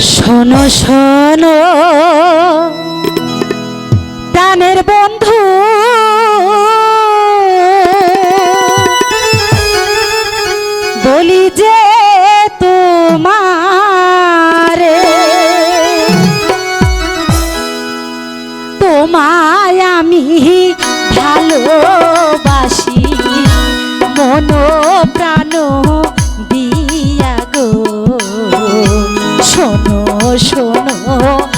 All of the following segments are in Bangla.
শোনো শোনো। প্রাণের বন্ধু। বলি যে তোমার তোমায় আমি ভালোবাসি। মনো প্রাণ শোনো।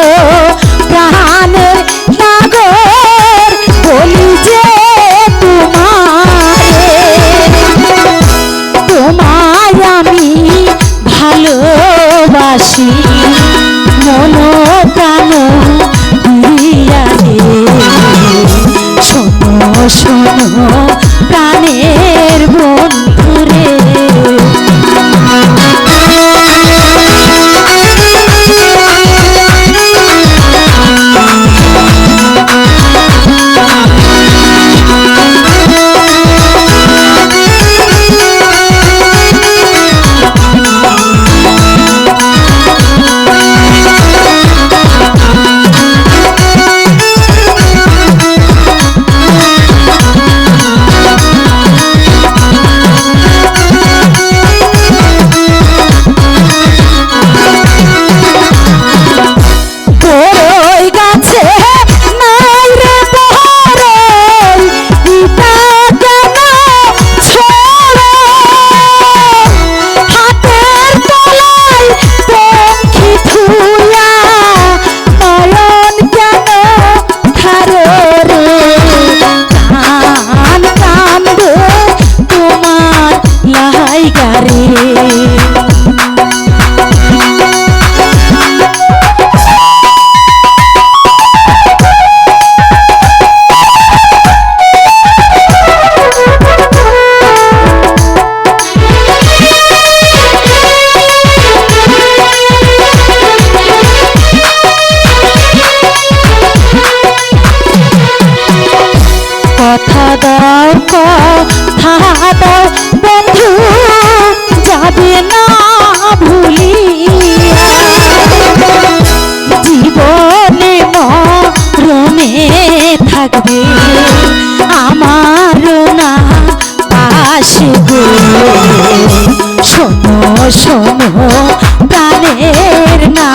হলো প্রাণের সাগর বলি যে তোমারে তোমার আমি ভালোবাসি মন প্রাণ শোনো থাকবে আমার না পাশে শোনো শোনো প্রাণের না